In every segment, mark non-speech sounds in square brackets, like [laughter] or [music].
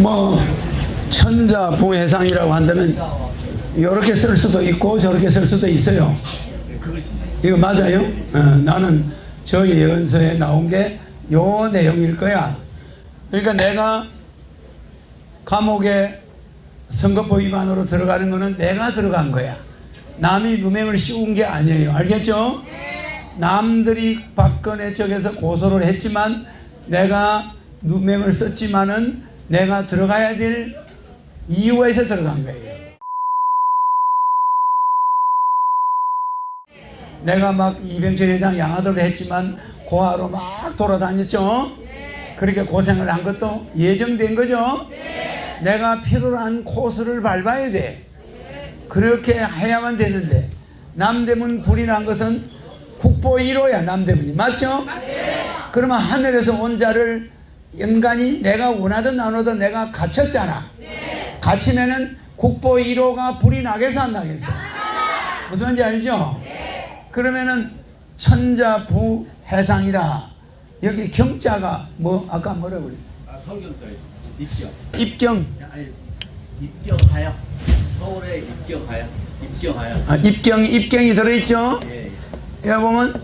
뭐 천자 부해상이라고 한다면 이렇게 쓸 수도 있고 저렇게 쓸 수도 있어요. 이거 맞아요? 어, 나는 저 예언서에 나온 게 요 내용일 거야. 그러니까 내가 감옥에 선거법 위반으로 들어가는 거는 내가 들어간 거야. 남이 누명을 씌운 게 아니에요. 알겠죠? 남들이 박근혜 쪽에서 고소를 했지만 내가 누명을 썼지만은 내가 들어가야 될 이유에서 들어간 거예요. 내가 막 이병철 회장 양아들을 했지만 고아로 막 돌아다녔죠. 그렇게 고생을 한 것도 예정된 거죠. 내가 필요로 한 코스를 밟아야 돼. 그렇게 해야만 되는데 남대문 불이 난 것은 국보 1호야 남대문이 맞죠? 그러면 하늘에서 온 자를 인간이 내가 원하든 안 원하든 내가 갇혔잖아. 갇히면은 국보 1호가 불이 나겠어 안 나겠어? 무슨 말인지 알죠? 그러면은 천자부 해상이라 여기 경자가 뭐 아까 뭐라고 그랬어? 아 서울경찰 입경 입경 아니 입경하여 서울에 입경하여 입경하여 아, 입경 입경이 들어있죠? 예 여기 보면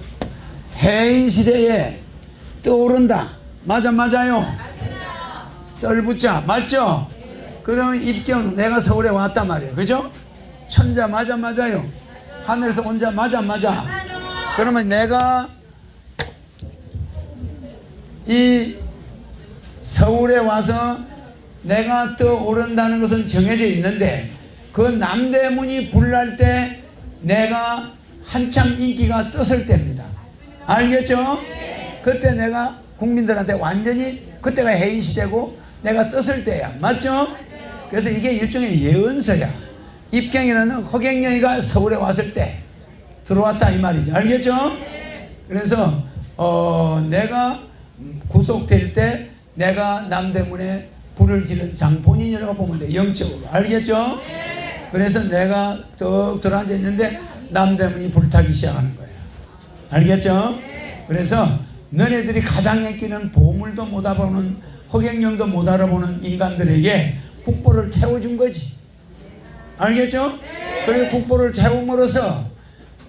해인 시대에 떠오른다. 맞아 맞아요. 쩔붙자 맞죠? 그러면 입경 내가 서울에 왔단 말이에요. 그죠? 천자 맞아 맞아요. 하늘에서 온자 맞아 맞아. 그러면 내가 이 서울에 와서 내가 떠오른다는 것은 정해져 있는데 그 남대문이 불날 때 내가 한참 인기가 떴을 때입니다. 알겠죠? 그때 내가 국민들한테 완전히 그때가 해인 시대고 내가 떴을 때야. 맞죠? 그래서 이게 일종의 예언서야. 입경이라는 허경영이가 서울에 왔을 때 들어왔다 이 말이죠. 알겠죠? 그래서 어, 내가 구속될 때 내가 남대문에 불을 지른 장본인이라고 보면 돼. 영적으로. 알겠죠? 그래서 내가 뚝 들어앉아 있는데 남대문이 불타기 시작하는 거예요. 알겠죠? 그래서 너네들이 가장 애끼는 보물도 못 알아보는 허경영도 못 알아보는 인간들에게 국보를 태워준 거지. 알겠죠? 그리고 국보를 태움으로써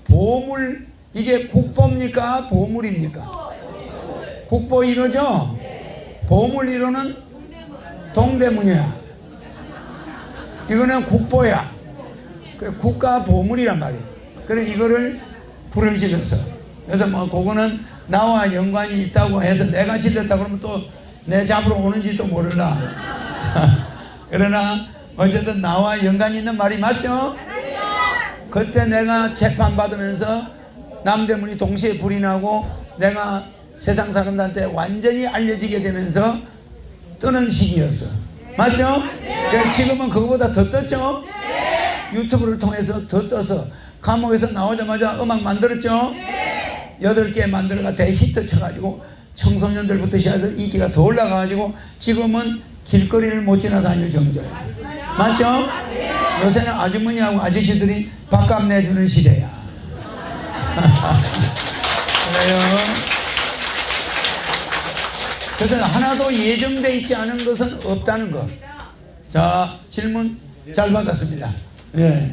보물 이게 국보입니까? 보물입니까? 국보 1호죠? 보물 1호는 동대문이야. 이거는 국보야. 그 국가 보물이란 말이야. 그래 이거를 불을 질렀어. 그래서 뭐 그거는 나와 연관이 있다고 해서 내가 질렀다 그러면 또 내 잡으러 오는지도 모르나. [laughs] 그러나 어쨌든 나와 연관이 있는 말이 맞죠? 그때 내가 재판 받으면서 남대문이 동시에 불이 나고 내가 세상 사람들한테 완전히 알려지게 되면서 뜨는 시기였어. 맞죠? 그래 지금은 그거보다 더 떴죠? 유튜브를 통해서 더 떠서 감옥에서 나오자마자 음악 만들었죠? 여덟 개 만들어가 대히트 쳐가지고 청소년들부터 시작해서 인기가 더 올라가가지고 지금은 길거리를 못 지나다닐 정도야. 맞죠? 요새는 아주머니하고 아저씨들이 밥값 내주는 시대야. [laughs] 그래요. 그래서 하나도 예정돼 있지 않은 것은 없다는 것. 자, 질문 잘 받았습니다. 예.